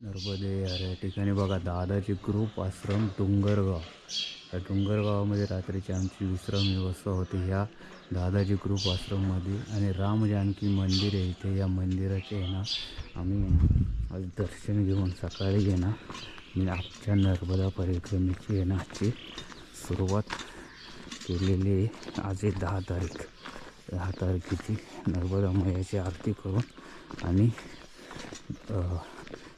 नर्मदे अरे या ठिकाणी बघा दादाचे ग्रुप आश्रम डोंगरगाव. या डोंगरगावामध्ये रात्रीची आमची विश्राम व्यवस्था होती. ह्या दादाजी ग्रुप आश्रममध्ये आणि राम जानकी मंदिर आहे इथे. या मंदिराचे आहे ना आम्ही आज दर्शन घेऊन सकाळी आहे ना मी आजच्या नर्मदा परिक्रमेची आहे ना आजची सुरुवात केलेली आहे. आज आहे दहा तारीख. दहा तारखेची नर्मदा मैयाची आरती करून आणि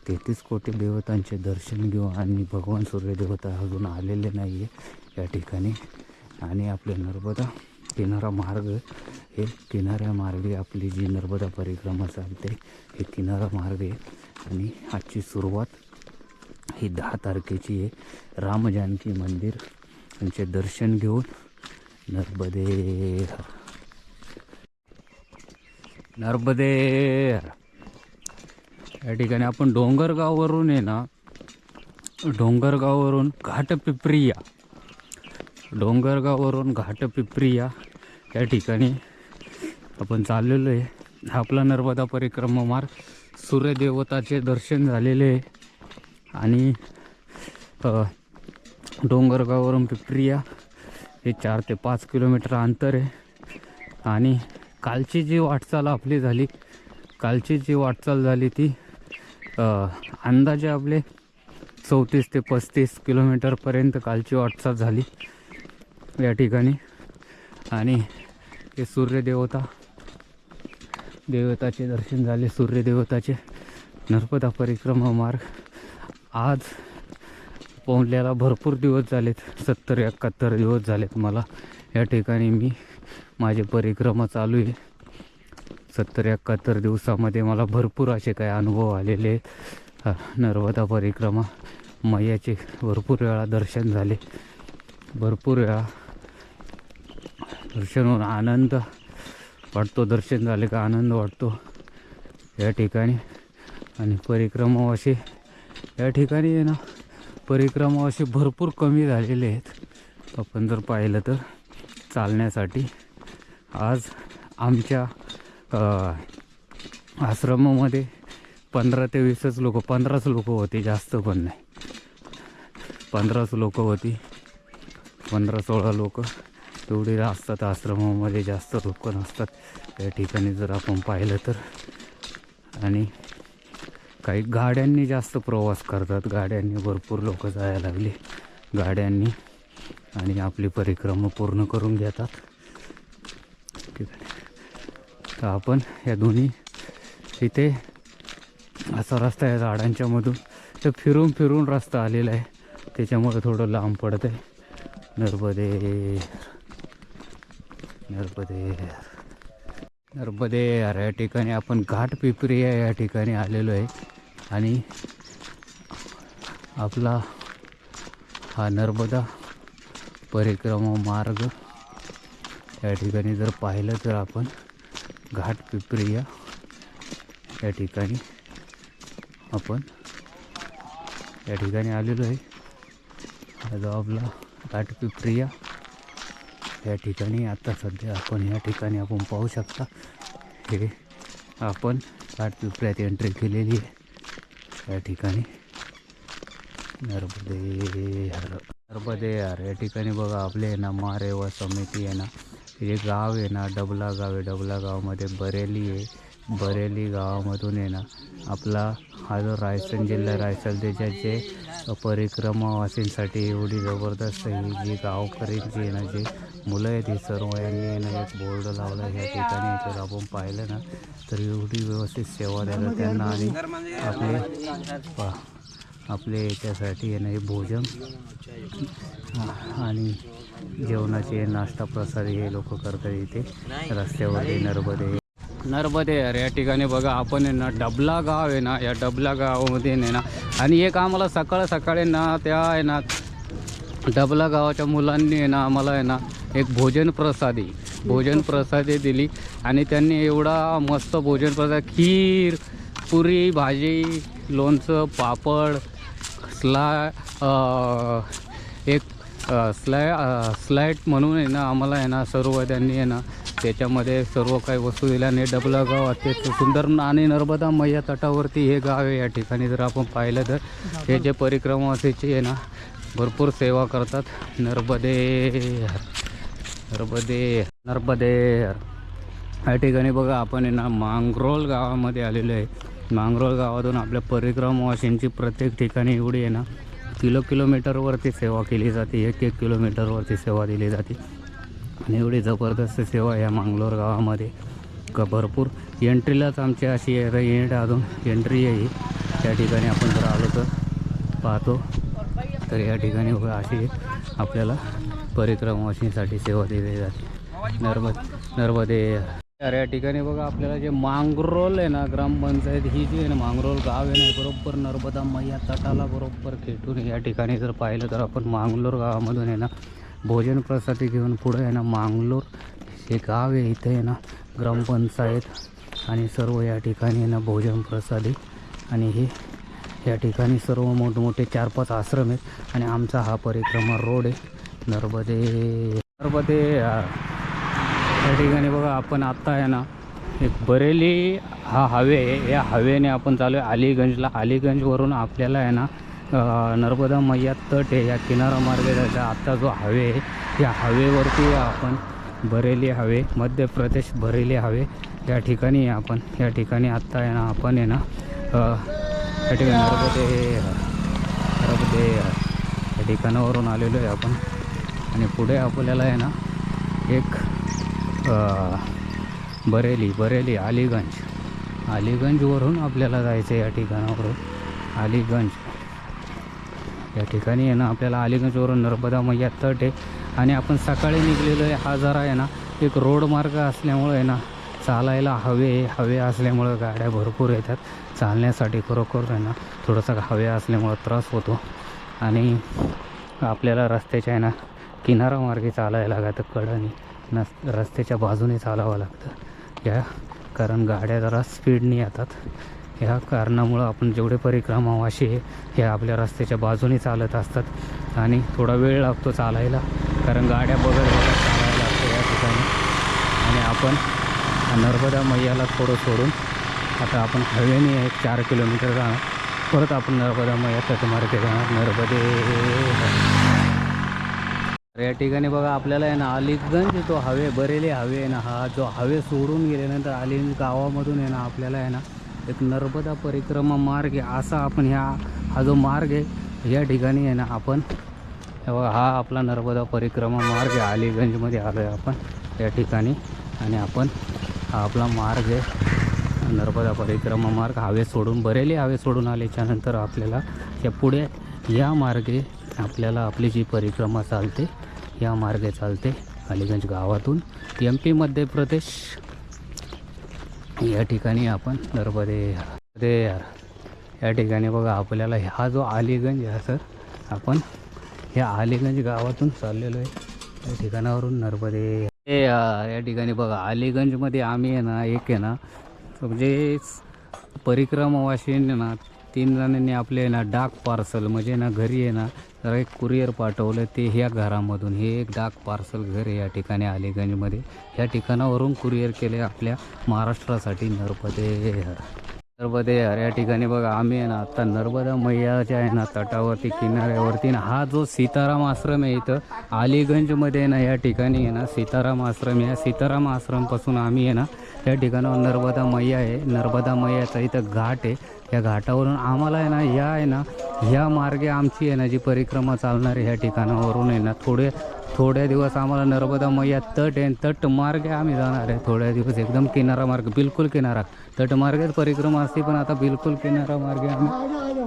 तेहतीस कोटी देवतांचे दर्शन घेऊ आणि भगवान सूर्यदेवता अजून आलेले नाही आहे या ठिकाणी. आणि आपले नर्मदा किनारा मार्ग हे किनाऱ्या मार्गे आपली जी नर्मदा परिक्रमा चालते हे किनारा मार्ग आहे. आणि आजची सुरुवात ही दहा तारखेची आहे. राम जानकी मंदिर यांचे दर्शन घेऊन नर्मदे नर्मदे या ठिकाणी आपण डोंगरगाववरून आहे ना डोंगरगाववरून घाटपिप्रिया डोंगरगाववरून घाटपिप्रिया या ठिकाणी आपण चाललेलो आहे. आपला नर्मदा परिक्रमा मार्ग सूर्यदेवताचे दर्शन झालेले आहे. आणि डोंगरगाववरून पिपरिया हे चार ते पाच किलोमीटर अंतर आहे. आणि कालची जी वाटचाल आपली झाली कालची जी वाटचाल झाली ती अंदाजे आपले चौतीस ते पस्तीस किलोमीटरपर्यंत कालची वाटचाल झाली या ठिकाणी. आणि हे सूर्यदेवता देवताचे दर्शन झाले. सूर्यदेवताचे नर्मदा परिक्रमा मार्ग आज पोहण्याला भरपूर दिवस झालेत. सत्तर एकाहत्तर दिवस झालेत मला. या ठिकाणी मी माझी परिक्रमा चालू आहे. सत्तर एकाहत्तर दिवसामध्ये मला भरपूर असे काही अनुभव आलेले आहेत. नर्मदा परिक्रमा मैयाचे भरपूर वेळा दर्शन झाले. भरपूर वेळा दर्शन होऊन आनंद वाटतो. दर्शन झाले का आनंद वाटतो. या ठिकाणी आणि परिक्रमा असे या ठिकाणी आहे ना परिक्रमा असे भरपूर कमी झालेले आहेत. आपण जर पाहिलं तर चालण्यासाठी आज आमच्या आश्रमामध्ये पंधरा ते वीसच लोक पंधराच लोक होते जास्त पण नाही. पंधराच लोक होती पंधरा सोळा लोक. तेवढी असतात आश्रमामध्ये जास्त लोक नसतात. या ठिकाणी जर आपण पाहिलं तर. आणि काही गाड्यांनी जास्त प्रवास करतात. गाड्यांनी भरपूर लोक जायला लागली. गाड्यांनी आणि आपली परिक्रमा पूर्ण करून घेतात. तर आपण या दोन्ही इथे असा रस्ता आहे झाडांच्या मधून. तर फिरून फिरून रस्ता आलेला आहे. त्याच्यामुळे थोडं लांब पडत आहे नर्मदे नर्मदे नर्मदे या ठिकाणी आपण घाट पिपरिया या ठिकाणी आलेलो आहे. आणि आपला हा नर्मदा परिक्रमा मार्ग या ठिकाणी जर पाहिलं तर आपण घाट पिपरिया या ठिकाणी आपण या ठिकाणी आलेलो आहे. हा जो आपला घाट पिपरिया या ठिकाणी आता सध्या आपण या ठिकाणी आपण पाहू शकता. हे आपण घाट पिपऱ्यात एंट्री केलेली आहे. या ठिकाणी नर्मदे हर नर्मदे हर. या ठिकाणी बघा आपले ना मारेवा समिती आहे ना. हे गाव आहे ना डबला गाव आहे. डबला गावामध्ये बरेली आहे. बरेली गावामधून आहे ना आपला हा जो रायसन जिल्हा रायसन त्याच्याचे परिक्रमावासींसाठी एवढी जबरदस्त ही जी गावकरींची आहे ना जे मुलं आहेत ही सर्व यांनी ना एक बोर्ड लावला ह्या ठिकाणी जर आपण पाहिलं ना तर एवढी व्यवस्थित सेवा द्यायला त्यांना आणि आपले पा आपले याच्यासाठी आहे ना हे भोजन. आणि जेवणाचे नाश्ता प्रसाद हे लोक करतात इथे. रस्त्यावरती नर्मदे नर्मदे यार या ठिकाणी बघा आपण आहे ना डबला गाव आहे ना या डबला गावामध्ये आहे ना आणि एक आम्हाला सकाळ सकाळी ना त्या आहे ना डबला गावाच्या मुलांनी आहे ना आम्हाला आहे ना एक भोजन प्रसादी भोजन प्रसादी दिली आणि त्यांनी एवढा मस्त भोजन प्रसाद खीर पुरी भाजी लोणचं पापड स्ला एक स्लाय स्लॅट म्हणून आहे ना आम्हाला आहे ना सर्व त्यांनी आहे ना त्याच्यामध्ये सर्व काही वस्तू दिल्याने डबला गाव अत्यंत सुंदर आणि नर्मदा मैया तटावरती हे गाव आहे या ठिकाणी. जर आपण पाहिलं तर हे जे परिक्रमावासीचे आहे ना भरपूर सेवा करतात. नर्मदे नर्मदे नर्मदे. या ठिकाणी बघा आपण आहे ना मांगरोल गावामध्ये आलेलो आहे. मांगरोल गावातून आपल्या परिक्रमावासींची प्रत्येक ठिकाणी एवढी आहे ना किलो किलोमीटरवरती सेवा केली जाते एक एक किलोमीटरवरती सेवा दिली जाते. आणि एवढी जबरदस्त सेवा या मांगलोर गावामध्ये. का भरपूर एंट्रीलाच आमची अशी आहे एंड अजून एंट्री आहे. त्या ठिकाणी आपण जर आलो तर पाहतो. तर या ठिकाणी अशी आपल्याला परिक्रमावासींसाठी सेवा दिली जाते. नर्मद नर्मदे. तर या ठिकाणी बघा आपल्याला जे मांगरोल आहे ना ग्रामपंचायत ही जी आहे ना मांगरोल गाव आहे ना बरोबर नर्मदा मैया तटाला बरोबर खेटून या ठिकाणी जर पाहिलं तर आपण मांगलोर गावामधून आहे ना भोजन प्रसादी घेऊन पुढे आहे ना मांगलोर. हे गाव आहे इथे आहे ना ग्रामपंचायत आणि सर्व या ठिकाणी आहे ना भोजन प्रसादी आणि हे या ठिकाणी सर्व मोठमोठे चार पाच आश्रम आहेत. आणि आमचा हा परिक्रमा रोड आहे. नर्मदे नर्मदे ठिकाणी बघा आपण आत्ता आहे ना एक बरेली हा हवे आहे. या हवेने आपण चालू आहे अलीगंजला अलीगंजवरून आपल्याला आहे ना नर्मदा मैया तट आहे. या किनारा मार्गे जायचा. आत्ता जो हवे आहे या हवेवरती आपण बरेली हवे मध्य प्रदेश बरेली हवे. या ठिकाणी आपण या ठिकाणी आत्ता आहे ना आपण आहे ना या ठिकाणी नर्मदे नर्मदे या ठिकाणावरून आलेलो आहे आपण. आणि पुढे आपल्याला आहे ना एक बरेली बरेली अलीगंज. अलीगंजवरून आपल्याला जायचं आहे या ठिकाणावरून. अलीगंज. या ठिकाणी आहे ना आपल्याला अलीगंजवरून नर्मदा मैया तट आहे. आणि आपण सकाळी निघलेलो आहे हा जरा आहे ना एक रोड मार्ग असल्यामुळे आहे ना चालायला हवे हवे असल्यामुळं गाड्या भरपूर येतात. चालण्यासाठी खरोखर आहे ना थोडंसं हवे असल्यामुळं त्रास होतो. आणि आपल्याला रस्त्याच्या आहे ना किनारामार्गे चालायला लागतं कडाने. नस रस्त्याच्या बाजूने चालावं लागतं. या कारण गाड्या जरा स्पीडने येतात. ह्या कारणामुळं आपण जेवढे परिक्रमावाशी आहे हे आपल्या रस्त्याच्या बाजूने चालत असतात आणि थोडा वेळ लागतो चालायला कारण गाड्या बघत बघत चालायला लागतं या ठिकाणी. आणि आपण नर्मदा मैयाला थोडं सोडून आता आपण हवेने एक चार किलोमीटर जाणार. परत आपण नर्मदा मैया तटमार्गे जाणार. नर्मदे. तर या ठिकाणी बघा आपल्याला आहे ना अलीगंज जो हवे बरेली हवे आहे ना हा जो हवे सोडून गेल्यानंतर अलीगंज गावामधून आहे ना आपल्याला आहे ना एक नर्मदा परिक्रमा मार्ग आहे असा आपण ह्या हा जो मार्ग आहे या ठिकाणी आहे ना आपण बघा हा आपला नर्मदा परिक्रमा मार्ग आहे अलीगंजमध्ये आलो आहे आपण या ठिकाणी. आणि आपण हा आपला मार्ग आहे नर्मदा परिक्रमा मार्ग हवे सोडून बरेली हवे सोडून आल्याच्यानंतर आपल्याला या पुढे या मार्गे आपल्याला आपली जी परिक्रमा चालते या मार्गे चालते अलीगंज गावातून एम पी मध्य प्रदेश. या ठिकाणी आपण नर्मदे ते या ठिकाणी बघा आपल्याला हा जो अलीगंज आहे सर आपण ह्या अलीगंज गावातून चाललेलो आहे. या ठिकाणावरून नर्मदे हे या ठिकाणी बघा अलीगंजमध्ये आम्ही आहे ना एक आहे ना म्हणजे परिक्रमावासींनी ना तीन जणांनी आपले आहे ना डाक पार्सल म्हणजे ना घरी आहे ना जरा एक कुरिअर पाठवलं ते ह्या घरामधून हे एक डाक पार्सल घर आहे या ठिकाणी अलीगंजमध्ये. ह्या ठिकाणावरून कुरिअर केले आपल्या महाराष्ट्रासाठी नरपदे नर्मदे या ठिकाणी बघा आम्ही आहे ना आता नर्मदा मैयाच्या आहे ना तटावरती किनाऱ्यावरती ना हा जो सीताराम आश्रम आहे इथं अलीगंजमध्ये आहे ना या ठिकाणी आहे ना सीताराम आश्रम या सीताराम आश्रमपासून आम्ही आहे ना या ठिकाणावर नर्मदा मैया आहे. नर्मदा मैयाचा इथं घाट आहे. या घाटावरून आम्हाला आहे ना या आहे ना ह्या मार्गे आमची आहे ना जी परिक्रमा चालणार आहे ह्या ठिकाणावरून आहे ना थोडे थोड्या दिवस आम्हाला नर्मदा मैया तट आहे. तट मार्गे आम्ही जाणार आहे. थोड्या दिवस एकदम किनारा मार्ग बिलकुल किनारा. तट मार्गेच परिक्रमा असते पण आता बिलकुल किनारा मार्ग आम्ही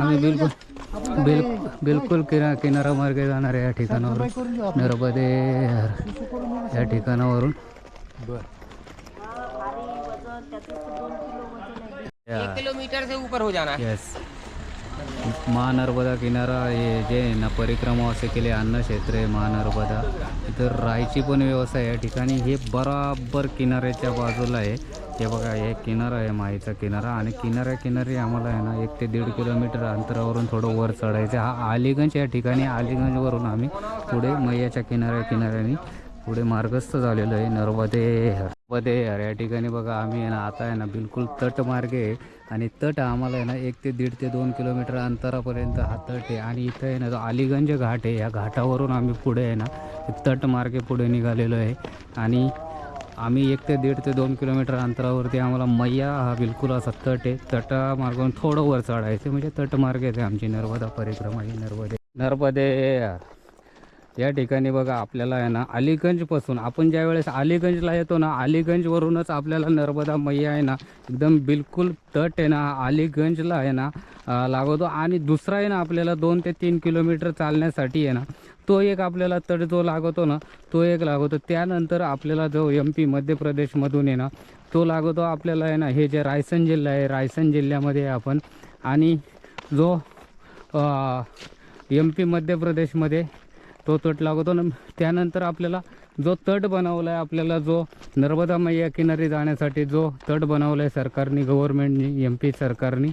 आम्ही बिलकुल बिल बिलकुल किना किनारा मार्गे जाणार आहे या ठिकाणावरून नर्मदे या ठिकाणावरून किलोमीटर से ऊपर हो जाना है। येस महानर्मदा किनारा हे जे आहे ना परिक्रमा असे केले अन्न क्षेत्र आहे महानर्मदा. इथं राहायची पण व्यवस्था आहे या ठिकाणी. हे बराबर किनाऱ्याच्या बाजूला आहे. हे बघा हे किनारा आहे माईचा किनारा. आणि किनाऱ्या किनारी आम्हाला आहे ना एक ते दीड किलोमीटर अंतरावरून थोडं वर चढायचं हा अलीगंज या ठिकाणी अलीगंजवरून आम्ही पुढे मैयाच्या किनाऱ्या किनाऱ्याने पुढे मार्गस्थ झालेलो आहे नर्मदे नर्मदे हर या ठिकाणी बघा आम्ही आहे ना आता आहे ना बिलकुल तट मार्गे आहे. आणि तट आम्हाला आहे ना एक ते दीड ते दोन किलोमीटर अंतरापर्यंत हा तट आहे. आणि इथं आहे ना जो अलीगंज घाट आहे या घाटावरून आम्ही पुढे आहे ना तट मार्गे पुढे निघालेलो आहे. आणि आम्ही एक ते दीड ते दोन किलोमीटर अंतरावरती आम्हाला मैया हा बिलकुल असा तट आहे. तटामार्गावरून थोडं वर चढायचं म्हणजे तटमार्ग आहे आमची नर्मदा परिक्रमा ही नर्मदे नर्मदे या ठिकाणी बघा आपल्याला आहे ना अलीगंजपासून आपण ज्या वेळेस अलीगंजला येतो ना अलीगंजवरूनच आपल्याला नर्मदा मैया आहे ना एकदम बिलकुल तट आहे ना अलीगंजला आहे ना लागवतो आणि दुसरा आहे ना आपल्याला दोन ते तीन किलोमीटर चालण्यासाठी आहे ना तो एक आपल्याला तट जो लागवतो ना तो एक लागवतो त्यानंतर आपल्याला जो एम पी मध्य प्रदेशमधून आहे ना तो लागवतो आपल्याला आहे ना हे जे रायसन जिल्हा आहे रायसन जिल्ह्यामध्ये आपण. आणि जो एम पी मध्य प्रदेशमध्ये तो तट लागतो ना त्यानंतर आपल्याला जो तट बनवला आहे आपल्याला जो नर्मदा मैया किनारी जाण्यासाठी जो तट बनवला आहे सरकारने गव्हर्नमेंटनी एम पी सरकारनी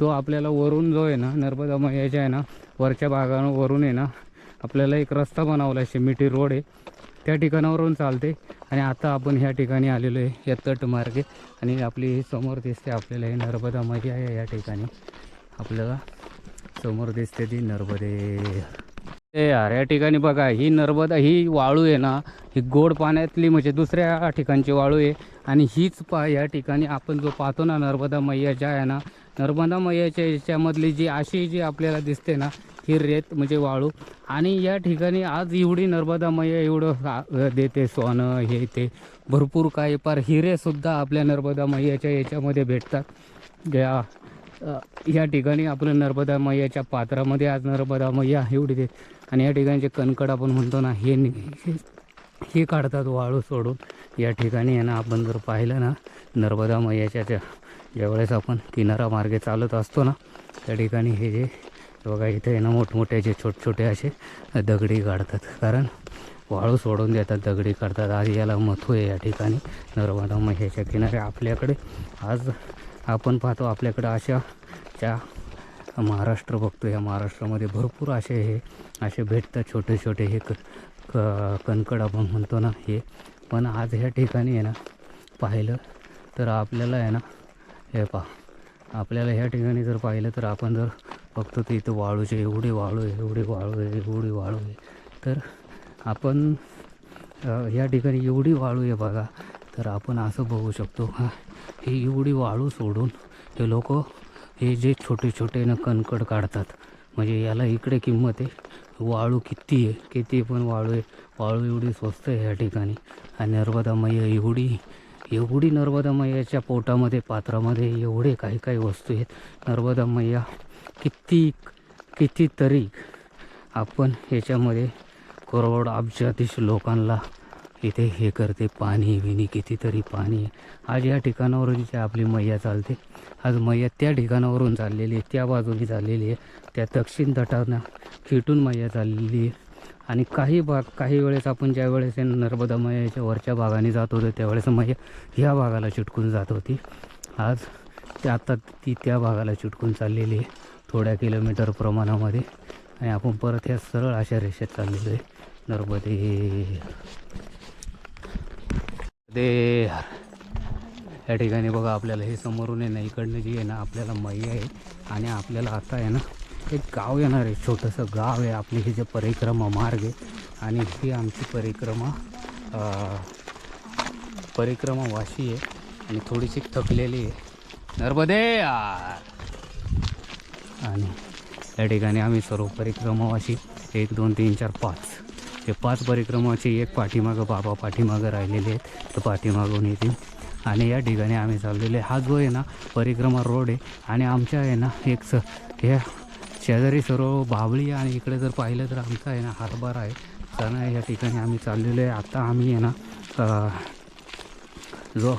तो आपल्याला वरून जो आहे ना नर्मदा मैयाच्या आहे ना वरच्या भागावरून आहे ना आपल्याला एक रस्ता बनवला आहे शिमिटी रोड आहे. त्या ठिकाणावरून चालते आणि आता आपण ह्या ठिकाणी आलेलो आहे या तटमार्गे आणि आपली समोर दिसते आपल्याला हे नर्मदा मैया आहे या ठिकाणी आपल्याला समोर दिसते ती नर्मदे. या ठिकाणी बघा ही नर्मदा ही वाळू आहे ना ही गोड पाण्यातली म्हणजे दुसऱ्या ठिकाणची वाळू आहे. आणि हीच पा या ठिकाणी आपण जो पाहतो ना नर्मदा मैयाच्या आहे ना नर्मदा मैयाच्या याच्यामधली जी अशी जी आपल्याला दिसते ना ही रेत म्हणजे वाळू. आणि या ठिकाणी आज एवढी नर्मदा मैया एवढं देते सोनं हे ते. भरपूर काही पार हिरेसुद्धा आपल्या नर्मदा मैयाच्या याच्यामध्ये भेटतात. या या ठिकाणी आपलं नर्मदा मैयाच्या पात्रामध्ये आज नर्मदा मैया एवढी दे आणि या ठिकाणी जे कणकड आपण म्हणतो ना हे हे- काढतात वाळू सोडून. या ठिकाणी आहे ना आपण जर पाहिलं ना नर्मदा मैयाच्या ज्या ज्यावेळेस आपण किनारा मार्गे चालत असतो ना त्या ठिकाणी हे जे बघा इथे आहे ना मोठमोठे जे छोटे छोटे असे दगडी काढतात. कारण वाळू सोडून देतात दगडी काढतात आज याला मथू आहे या ठिकाणी. नर्मदा मैयाच्या किनारे आपल्याकडे. आज आपण पाहतो आपल्याकडं अशा ज्या महाराष्ट्र बघतो या महाराष्ट्रामध्ये भरपूर असे हे असे भेटतात छोटे छोटे हे क क- कणकड आपण म्हणतो ना हे. पण आज ह्या ठिकाणी आहे ना पाहिलं तर आपल्याला आहे ना हे पहा. आपल्याला ह्या ठिकाणी जर पाहिलं तर आपण जर बघतो तर इथं वाळूचे एवढी वाळू आहे एवढी वाळू आहे एवढी वाळू आहे. तर आपण ह्या ठिकाणी एवढी वाळू आहे बघा. तर आपण असं बघू शकतो हां. ही एवढी वाळू सोडून हे लोक हे जे छोटे छोटे ना कणकड काढतात म्हणजे याला इकडे किंमत आहे. वाळू किती आहे किती पण वाळू आहे. वाळू एवढी स्वस्त आहे ह्या ठिकाणी. आणि नर्मदा मैया एवढी एवढी नर्मदा मैयाच्या पोटामध्ये पात्रामध्ये एवढे काही काही वस्तू आहेत. नर्मदा मैया किती कितीतरी आपण ह्याच्यामध्ये करोड अब्जाधीश लोकांना इथे हे करते पाणी विणी कितीतरी पाणी. आहे आज या ठिकाणावरून जी आपली मैया चालते. आज मैया त्या ठिकाणावरून चाललेली आहे त्या बाजूने चाललेली आहे. त्या दक्षिण तटानं खिटून मैया चाललेली आहे. आणि काही भाग काही वेळेस आपण ज्या वेळेस नर्मदा मैयाच्या वरच्या भागाने जात होतो त्यावेळेस मैया ह्या भागाला चिटकून जात होती. आज ते आता ती त्या भागाला चिटकून चाललेली आहे थोड्या किलोमीटर प्रमाणामध्ये. आणि आपण परत ह्या सरळ अशा रेषेत चाललेलो आहे. नर्मदे. ते या ठिकाणी बघा आपल्याला हे समोरून आहे ना इकडनं जी आहे ना आपल्याला मैया आहे. आणि आपल्याला आता आहे ना एक गाव येणार आहे छोटंसं गाव आहे आपली ही जे परिक्रमा मार्ग आहे. आणि ही आमची परिक्रमा परिक्रमा वाशी आहे. आणि थोडीशी थकलेली आहे. नर्मदे यार आणि या ठिकाणी आम्ही सर्व परिक्रमावाशी एक दोन तीन चार पाच. हे पाच परिक्रमाची एक पाठीमागं बाबा पाठीमागं राहिलेले आहेत. तर पाठीमागून येतील. आणि या ठिकाणी आम्ही चाललेलो आहे. हा जो आहे ना परिक्रमा रोड आहे. आणि आमच्या आहे ना एक स ह्या शेजारी सर्व बावळी आणि इकडे जर पाहिलं तर आमचा आहे ना हातभार आहे. त्यांना या ठिकाणी आम्ही चाललेलो आहे. आता आम्ही आहे ना जो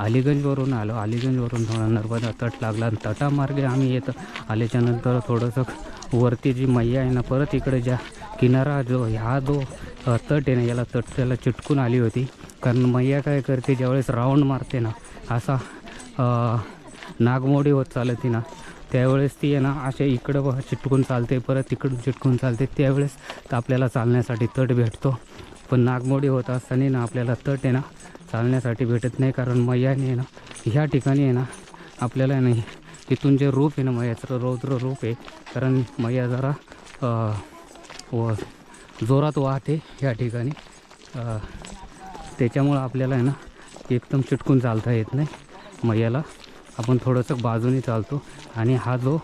अलीगंजवरून आलो. अलीगंजवरून थोडा नर्मदा तट लागला आणि तटामार्गे आम्ही येत आल्याच्यानंतर थोडंसं वरती जी मैया आहे ना परत इकडे ज्या किनारा जो हा जो तट आहे ना याला तट त्याला चिटकून आली होती. कारण मैया काय करते ज्यावेळेस राऊंड मारते ना असा नागमोडी होत चालते ना त्यावेळेस ती आहे ना अशा इकडं चिटकून चालते परत तिकडून चिटकून चालते त्यावेळेस तर आपल्याला चालण्यासाठी तट भेटतो. पण नागमोडी होत असताना ना आपल्याला तट आहे ना चालण्यासाठी भेटत नाही कारण मैयाने आहे ना ह्या ठिकाणी आहे ना आपल्याला नाही तिथून जे रूप आहे ना मैयाचं रौद्र रूप आहे. कारण मैया जरा व जोरात वाहते ह्या ठिकाणी. त्याच्यामुळं आपल्याला आहे ना एकदम चिटकून चालता येत नाही. मैयाला आपण थोडंसं बाजूने चालतो. आणि हा जो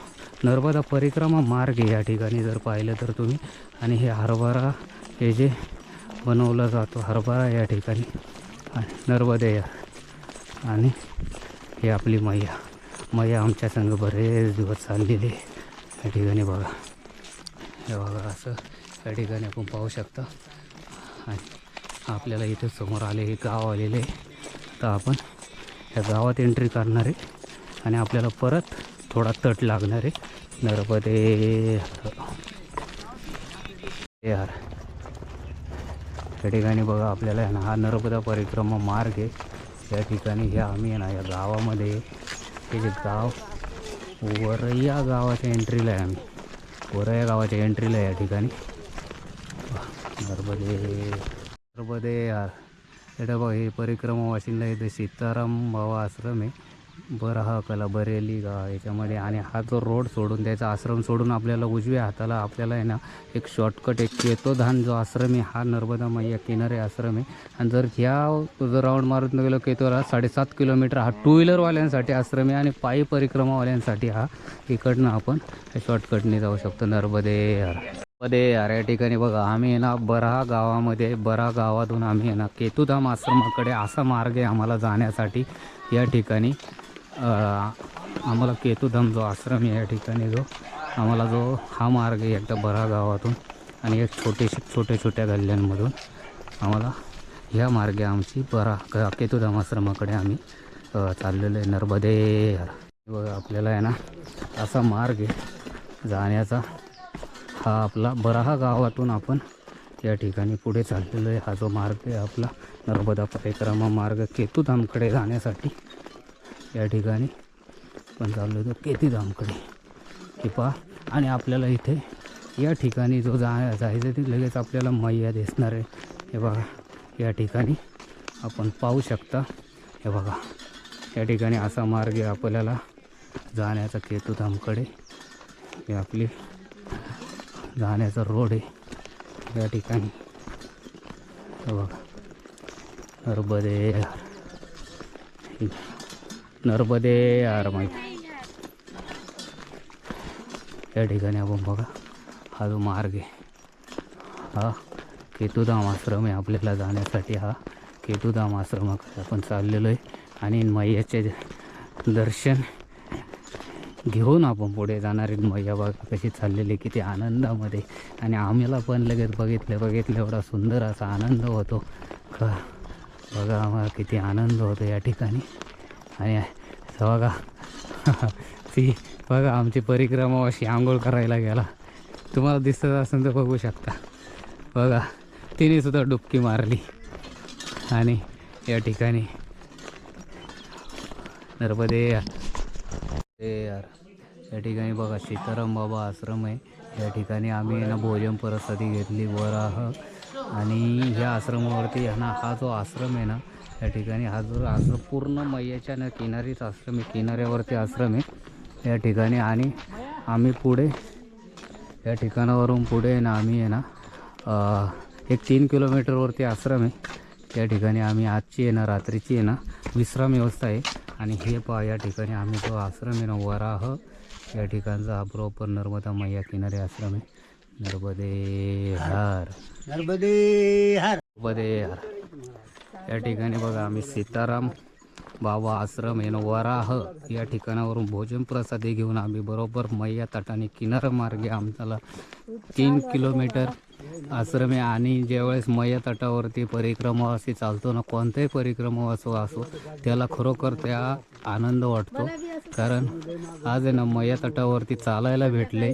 नर्मदा परिक्रमा मार्ग आहे या ठिकाणी जर पाहिलं तर तुम्ही आणि हे हरभरा हे जे बनवला जातो हरभरा या ठिकाणी आणि नर्मदे या आणि हे आपली मैया. मैया आमच्या संघ बरेच दिवस चाललेले या ठिकाणी बघा. हे बघा असं या ठिकाणी आपण पाहू शकता. आणि आपल्याला इथे समोर आले हे गाव आलेले आहे. तर आपण या गावात एंट्री करणार आहे. आणि आपल्याला परत थोडा तट लागणार आहे. नरपदे यार. या ठिकाणी बघा आपल्याला आहे ना हा नर्मदा परिक्रमा मार्ग आहे. या ठिकाणी हे आम्ही आहे ना या गावामध्ये हे जे गाव वरया गावाच्या एंट्रीला आहे आम्ही. वरया गावाच्या एंट्रीला या ठिकाणी. नर्मदे नर्मदे यार. इथं बघ हे परिक्रमा वाशिंदा इथं सीताराम बाबा आश्रम आहे. बरं हा कला बरेली गाव याच्यामध्ये आणि हा जो रोड सोडून त्याचा आश्रम सोडून आपल्याला उजव्या हाताला आपल्याला आहे ना एक शॉर्टकट एक केतोधान जो आश्रम आहे हा नर्मदा मैया किनारे आश्रम आहे. आणि जर ह्या जर राऊंड मारून गेलो केतोला साडेसात किलोमीटर हा टू व्हीलरवाल्यांसाठी आश्रम आहे आणि पायी परिक्रमावाल्यांसाठी हा इकडनं आपण शॉर्टकटने जाऊ शकतो. नर्मदे मध्ये यार या ठिकाणी बघा आम्ही आहे ना बरा गावामध्ये बरा गावातून आम्ही आहे ना केतुधाम आश्रमाकडे असा मार्ग आहे आम्हाला जाण्यासाठी. या ठिकाणी आम्हाला केतुधाम जो आश्रम आहे या ठिकाणी जो आम्हाला जो हा मार्ग आहे एकदा बरा गावातून आणि एक छोटेसे छोट्या छोट्या गल्ल्यांमधून आम्हाला ह्या मार्गे आमची बरा ग- केतुधाम आश्रमाकडे आम्ही चाललेलो आहे नर्मदे. बघा आपल्याला आहे ना असा मार्ग आहे जाण्याचा. हा आपला बराहा गावातून आपण या ठिकाणी पुढे चाललेलो आहे. हा जो मार्ग आहे आपला नर्मदा परिक्रमा मार्ग केतुधामकडे जाण्यासाठी या ठिकाणी पण चाललो होतो केतीधामकडे. की पहा आणि आपल्याला इथे या ठिकाणी जो जा जायचं ते लगेच आपल्याला मैया दिसणार आहे. हे बघा या ठिकाणी आपण पाहू शकता. हे बघा या ठिकाणी असा मार्ग आहे आपल्याला जाण्याचा केतुधामकडे. ही आपली जाण्याचा रोड आहे. या ठिकाणी. बघा. नर्मदे यार. नर्मदे यार माहिती. या ठिकाणी आपण बघा. हा जो मार्ग आहे. हा केतुधाम आश्रम आहे आपल्याला जाण्यासाठी. हा केतुधाम आश्रमाकडे आपण चाललेलो आहे. आणि मैयाचे दर्शन घेऊन आपण पुढे जाणार आहे मैया बघा कशी चाललेली किती आनंदामध्ये. आणि आम्हाला पण लगेच बघितलं बघितलं एवढा सुंदर असा आनंद होतो. का बघा आम्हाला किती आनंद होतो या ठिकाणी. आणि बघा ती बघा आमची परिक्रमा अशी आंघोळ करायला गेला. तुम्हाला दिसत असेल तर बघू शकता. बघा तिने सुद्धा डुबकी मारली. आणि या ठिकाणी नर्मदे या यार या ठिकाणी बघा सीताराम बाबा आश्रम आहे. या ठिकाणी आम्ही आहे ना भोजन परसादी घेतली वराह. आणि ह्या आश्रमावरती ना हा जो आश्रम आहे ना या ठिकाणी हा जो आश्रम पूर्ण मैयाच्या ना किनारीच आश्रम आहे किनाऱ्यावरती आश्रम आहे. या ठिकाणी आणि आम्ही पुढे या ठिकाणावरून पुढे ना आम्ही आहे ना एक तीन किलोमीटरवरती आश्रम आहे. त्या ठिकाणी आम्ही आजची आहे ना रात्रीची आहे ना विश्राम व्यवस्था आहे. आणि हे पहा या ठिकाणी आम्ही जो आश्रम आहे ना वराह या ठिकाणचा हा बरोबर नर्मदा मैया किनारे आश्रम आहे. नर्मदे हार नर्मदे हर नर्मदे हार या ठिकाणी बघा आम्ही सीताराम बाबा आश्रम आहे ना वराह या ठिकाणावरून भोजन प्रसादी घेऊन आम्ही बरोबर मैया तटाने किनारा मार्गे आम्हाला तीन किलोमीटर आश्रम आहे आणि ज्यावेळेस मैया तटावरती परिक्रमा अशी चालतो ना कोणताही परिक्रमा असो असो त्याला खरोखर त्या आनंद वाटतो. कारण आज आहे ना मैया तटावरती चालायला भेटले.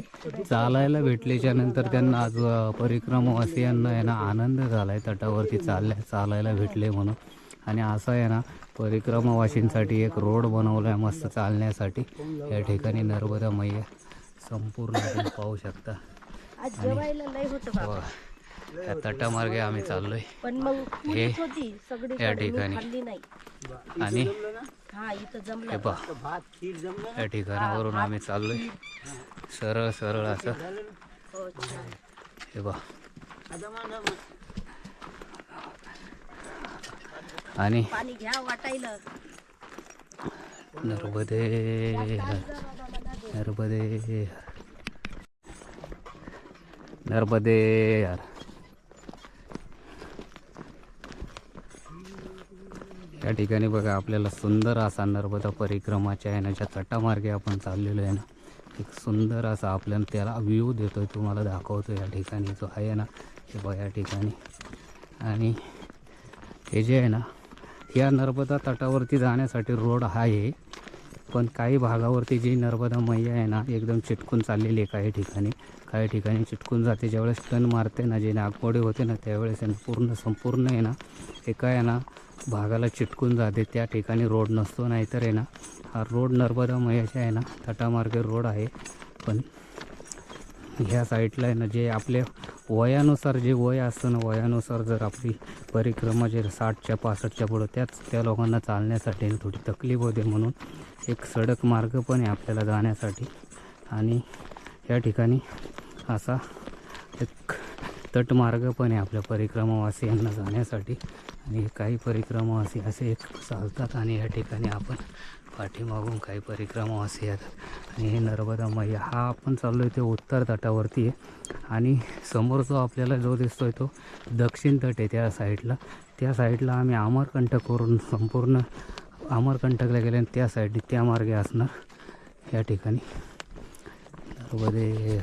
चालायला भेटल्याच्या नंतर त्यांना आज परिक्रमावासियांना आहे ना आनंद झाला आहे तटावरती चालल्या चालायला भेटले म्हणून. आणि असं आहे ना परिक्रमावासींसाठी एक रोड बनवला आहे मस्त चालण्यासाठी. या ठिकाणी नर्मदा मैया संपूर्ण पाहू शकता. आज जेवायला लय होतं व त्या तटामार्गे आम्ही चाललोय. पण मग हे होती सगळी या ठिकाणी. खाल्ली नाही. आणि हा इथं हे जमलं पा भात खीर जमलं या ठिकाणावरून आम्ही चाललोय. सरळ सरळ असं. हो, छान. हे बा आता माझं आणि पाणी घ्या वाटायला. नर्मदे नर्मदे नर्मदे यार. या ठिकाणी बघा आपल्याला सुंदर असा नर्मदा परिक्रमाच्या आहे ना ज्या तटामार्गे आपण चाललेलो आहे ना. एक सुंदर असा आपल्याला त्याला व्ह्यू आहे तुम्हाला दाखवतो या ठिकाणी जो आहे ना. हे बघा या ठिकाणी. आणि हे जे आहे ना या नर्मदा तटावरती जाण्यासाठी रोड आहे पण काही भागावरती जी नर्मदा मैया आहे ना एकदम चिटकून चाललेली आहे काही ठिकाणी. काही ठिकाणी चिटकून जाते. ज्यावेळेस टन मारते ना जे नागमोडी होते ना त्यावेळेस पूर्ण संपूर्ण आहे ना एका आहे ना भागाला चिटकून जाते. त्या ठिकाणी रोड नसतो नाहीतर आहे ना हा रोड नर्मदा मयाचा आहे ना तटामार्गे रोड आहे. पण ह्या साईडला आहे ना जे आपल्या वयानुसार जे वय असतं ना वयानुसार जर आपली परिक्रमा जे साठच्या पासष्टच्या पुढं त्याच त्या लोकांना चालण्यासाठी थोडी तकलीफ होते म्हणून एक सडक मार्ग पण आहे आपल्याला जाण्यासाठी. आणि या ठिकाणी असा एक तटमार्ग पण आहे आपल्या परिक्रमावासियांना जाण्यासाठी. आणि काही परिक्रमावासी असे एक चालतात आणि या ठिकाणी आपण पाठीमागून काही परिक्रमावासी येतात आणि हे नर्मदा मैया हा आपण चाललो आहे ते उत्तर तटावरती आहे. आणि समोर जो आपल्याला जो दिसतो आहे तो दक्षिण तट आहे त्या साईडला. त्या साईडला आम्ही अमरकंटक करून संपूर्ण अमरकंटकला गेले आणि त्या साईडने त्या मार्गे असणार या ठिकाणी. नर्मदे.